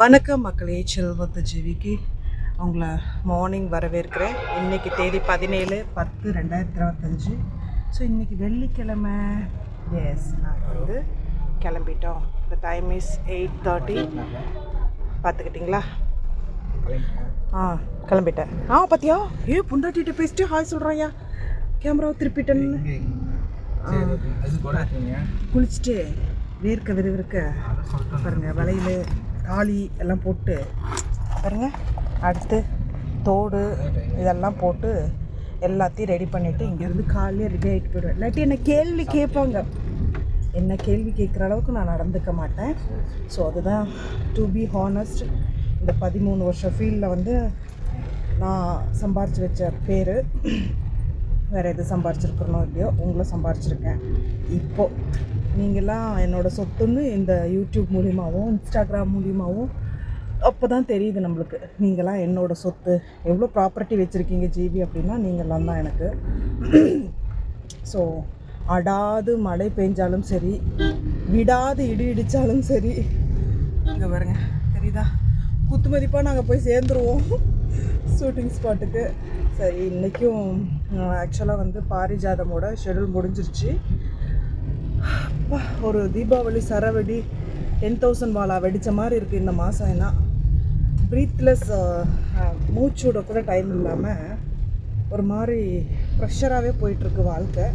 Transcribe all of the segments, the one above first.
வணக்கம் மக்களே செல்வத்து ஜீவிக்கு உங்களை மார்னிங் வரவேற்கிறேன். இன்னைக்கு தேதி பதினேழு பத்து ரெண்டாயிரத்தி இருபத்தஞ்சி. ஸோ இன்னைக்கு வெள்ளிக்கிழமை. எஸ் நாங்கள் வந்து கிளம்பிட்டோம். இந்த டைம் இஸ் எயிட் தேர்ட்டி பார்த்துக்கிட்டிங்களா? ஆ கிளம்பிட்டேன். ஆ பார்த்தியா ஏ புண்டாட்டிகிட்ட பேசிட்டு ஹாய் சொல்கிறாயா கேமராவை திருப்பிட்டேன்னு. குளிச்சுட்டு வேர்க்க விறுவிறுக்க பாருங்க வளையல் தாலி எல்லாம் போட்டு பாருங்க அடுத்து தோடு இதெல்லாம் போட்டு எல்லாத்தையும் ரெடி பண்ணிவிட்டு இங்கேருந்து காலையில் ரெடி ஆகிட்டு போயிடுவேன். இல்லாட்டி என்ன கேள்வி கேட்பாங்க. என்ன கேள்வி கேட்குற அளவுக்கு நான் நடந்துக்க மாட்டேன். ஸோ அதுதான் டு பி ஹானஸ்ட் இந்த பதிமூணு வருஷம் ஃபீல்டில் வந்து நான் சம்பாரித்து வச்ச பேர். வேறு எது சம்பாரிச்சிருக்கிறனோ இல்லையோ உங்களும் சம்பாரிச்சிருக்கேன் இப்போது நீங்களாம் என்னோடய சொத்துன்னு இந்த யூடியூப் மூலியமாகவும் இன்ஸ்டாகிராம் மூலியமாகவும் அப்போ தான் தெரியுது நம்மளுக்கு. நீங்களாம் என்னோடய சொத்து எவ்வளோ ப்ராப்பர்ட்டி வச்சுருக்கீங்க ஜிபி அப்படின்னா நீங்களாம் தான் எனக்கு. ஸோ அடாது மழை பெஞ்சாலும் சரி விடாது இடி இடித்தாலும் சரி இங்கே பாருங்க தெரியுதா? குத்து மதிப்பாக நாங்கள் போய் சேர்ந்துருவோம். ஷூட்டிங் ஸ்பாட்டுக்கு சரி இன்றைக்கும் ஆக்சுவலாக வந்து பாரிஜாதமோட ஷெடியூல் முடிஞ்சிருச்சு. அப்பா, ஒரு தீபாவளி சரவெடி டென் தௌசண்ட் வாலா வெடித்த மாதிரி இருக்குது இந்த மாதம் என்ன ப்ரீத்லெஸ் மூச்சோட கூட டைம் இல்லாமல் ஒரு மாதிரி ப்ரெஷராகவே போயிட்டுருக்கு வாழ்க்கை.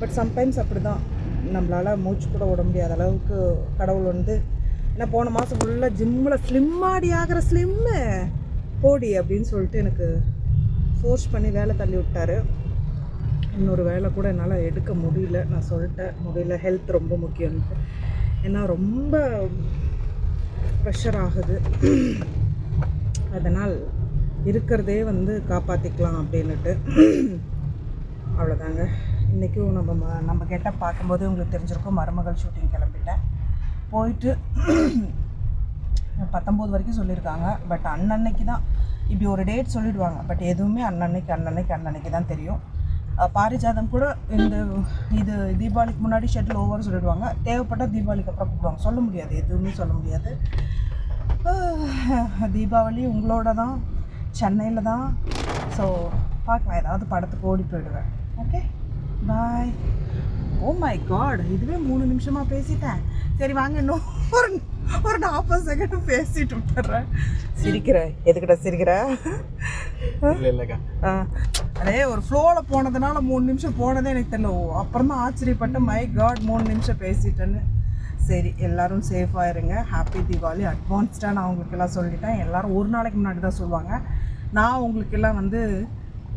பட் சம்டைம்ஸ் அப்படி தான் நம்மளால் மூச்சு கூட விட முடியாத அளவுக்கு கடவுள் வந்து ஏன்னா போன மாதம் ஃபுல்லாக ஜிம்மில் ஸ்லிம்மாடி ஆகிற ஸ்லிம்மு போடி அப்படின்னு சொல்லிட்டு எனக்கு ஃபோர்ஸ் பண்ணி வேலை தள்ளி விட்டாரு. இன்னொரு வேலை கூட என்னால் எடுக்க முடியல. நான் சொல்லிட்டேன் முடியல. ஹெல்த் ரொம்ப முக்கியம்னு ஏன்னா ரொம்ப ப்ரெஷர் ஆகுது. அதனால் இருக்கிறதே வந்து காப்பாற்றிக்கலாம் அப்படின்னுட்டு. அவ்வளோதாங்க. இன்றைக்கும் நம்ம நம்ம கெட்ட பார்க்கும்போது உங்களுக்கு தெரிஞ்சிருக்கும் மருமகள் ஷூட்டிங் கிளம்பிட்டேன். போயிட்டு பத்தொம்போது வரைக்கும் சொல்லியிருக்காங்க. பட் அன்னன்னைக்கு தான். இப்படி ஒரு டேட் சொல்லிடுவாங்க. பட் எதுவுமே அன்னன்னைக்கு அன்னன்னைக்கு அன்னன்னைக்கு தான் தெரியும். பாரிஜாதம் கூட இந்த இது தீபாவளிக்கு முன்னாடி ஷெட்டில் ஓவர் சொல்லிடுவாங்க. தேவைப்பட்ட தீபாவளிக்கு அப்புறம் கூப்பிடுவாங்க. சொல்ல முடியாது. எதுவுமே சொல்ல முடியாது. தீபாவளி உங்களோட தான். சென்னையில் தான். ஸோ பார்க்கலாம் ஏதாவது படத்துக்கு ஓடி போயிடுவேன். Okay bye oh my God இதுவே மூணு நிமிஷமாக பேசிட்டேன். சரி வாங்க. இன்னும் ஒரு ஒரு நாற்பது செகண்ட் பேசிட்டு விட்டுறேன். சிரிக்கிற? எதுக்கிட்ட சிரிக்கிற? இல்லை இல்லைக்கா. ஆ, அதே ஒரு ஃப்ளோவில் போனதுனால மூணு நிமிஷம் போனதே எனக்கு தெரியல. ஓ அப்புறமா ஆச்சரியப்பட்டு மை காட் மூணு நிமிஷம் பேசிட்டேன்னு. சரி எல்லாரும் சேஃபாக இருங்க. ஹாப்பி தீபாவளி அட்வான்ஸ்டாக நான் உங்களுக்கெல்லாம் சொல்லிட்டேன். எல்லோரும் ஒரு நாளைக்கு முன்னாடி தான் சொல்லுவாங்க. நான் உங்களுக்கெல்லாம் வந்து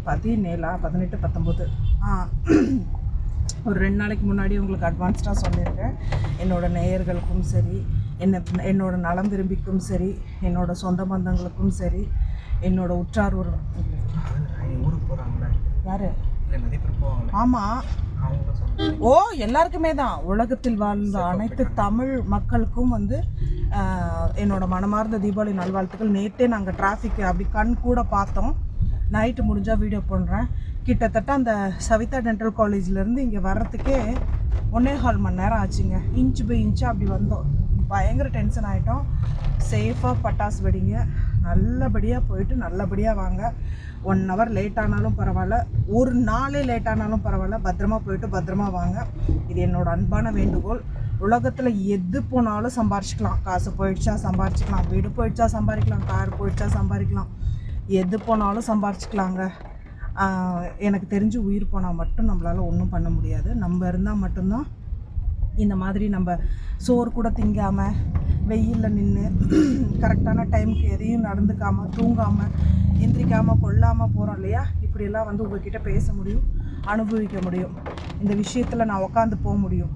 பதினேழா பதினெட்டு பத்தொம்போது ஆ ஒரு ரெண்டு நாளைக்கு முன்னாடி உங்களுக்கு அட்வான்ஸ்டாக சொல்லியிருக்கேன். என்னோட நேயர்களுக்கும் சரி என்ன என்னோட நலம் விரும்பிக்கும் சரி என்னோட சொந்த பந்தங்களுக்கும் சரி என்னோட உற்றார் ஒரு யாரு? ஆமாம் ஓ எல்லாருக்குமே தான். உலகத்தில் வாழ்ந்த அனைத்து தமிழ் மக்களுக்கும் வந்து என்னோட மனமார்ந்த தீபாவளி நல்வாழ்த்துக்கள். நேற்றே நாங்கள் டிராஃபிக் அப்படி கண் கூட பார்த்தோம். நைட்டு முடிஞ்சால் வீடியோ பண்ணுறேன் கிட்டத்தட்ட அந்த சவிதா டென்டல் காலேஜ்லேருந்து இங்கே வர்றதுக்கே ஒன்னே கால் மணி நேரம் ஆச்சுங்க. இன்ச் பை இன்ச்சு அப்படி வந்தோம். பயங்கர டென்ஷன் ஆகிட்டோம் சேஃபாக பட்டாசு வெடிங்க. நல்லபடியாக போயிட்டு நல்லபடியாக வாங்க. ஒன் ஹவர் லேட் ஆனாலும் பரவாயில்ல. ஒரு நாளே லேட் ஆனாலும் பரவாயில்ல. பத்திரமா போயிட்டு பத்திரமா வாங்க. இது என்னோட அன்பான வேண்டுகோள். உலகத்தில் எது போனாலும் சம்பாரிச்சிக்கலாம். காசு போயிடுச்சா சம்பாரிச்சிக்கலாம். வீடு போயிடுச்சா சம்பாதிக்கலாம் கார் போயிடுச்சா சம்பாதிக்கலாம் எது போனாலும் சம்பாரிச்சிக்கலாங்க. எனக்கு தெரிஞ்சு உயிர் போனால் மட்டும் நம்மளால் ஒன்றும் பண்ண முடியாது. நம்ம இருந்தால் மட்டும்தான் இந்த மாதிரி நம்ம சோறு கூட திங்காமல் வெயிலில் நின்று கரெக்டான டைமுக்கு எதையும் நடந்துக்காமல் தூங்காமல் எந்திரிக்காமல் கொள்ளாமல் போகிறோம் இல்லையா? இப்படியெல்லாம் வந்து உங்ககிட்ட பேச முடியும் அனுபவிக்க முடியும். இந்த விஷயத்தில் நான் உக்காந்து போக முடியும்.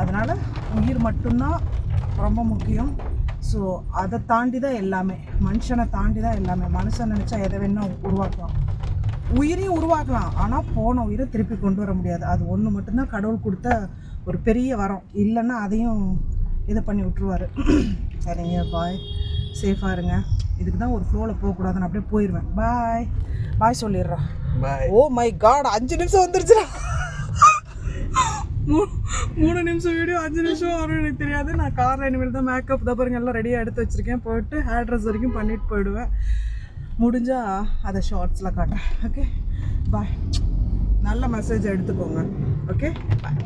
அதனால் உயிர் மட்டும்தான் ரொம்ப முக்கியம். ஸோ அதை தாண்டி தான் எல்லாமே. மனுஷனை தாண்டி தான் எல்லாமே. மனுஷன் நினச்சா எதை வேணால் உருவாக்கலாம். உயிரையும் உருவாக்கலாம். ஆனால் போன உயிரை திருப்பி கொண்டு வர முடியாது. அது ஒன்று மட்டும்தான் கடவுள் கொடுத்த ஒரு பெரிய வரம். இல்லைன்னா அதையும் இதை பண்ணி விட்ருவாரு சரிங்க பாய் சேஃபாக இருங்க. இதுக்கு தான் ஒரு ஃப்ளோவில் போகக்கூடாது நான் அப்படியே போயிடுவேன் பாய் பாய் சொல்லிடுறேன். பாய் ஓ மை காட் அஞ்சு நிமிஷம் வந்துருச்சுடா. மூணு நிமிஷம் வீடியோ அஞ்சு நிமிஷம் வரும் எனக்கு தெரியாது. நான் காரில் இனிமேல் தான் மேக்கப் தான் பாருங்க எல்லாம் ரெடியாக எடுத்து வச்சுருக்கேன். போயிட்டு ஹேர் ட்ரெஸ் வரைக்கும் பண்ணிட்டு போயிடுவேன். முடிஞ்சால் அதை ஷார்ட்ஸில் காட்டுறேன். ஓகே பாய் நல்ல மெசேஜ் எடுத்துக்கோங்க. Okay bye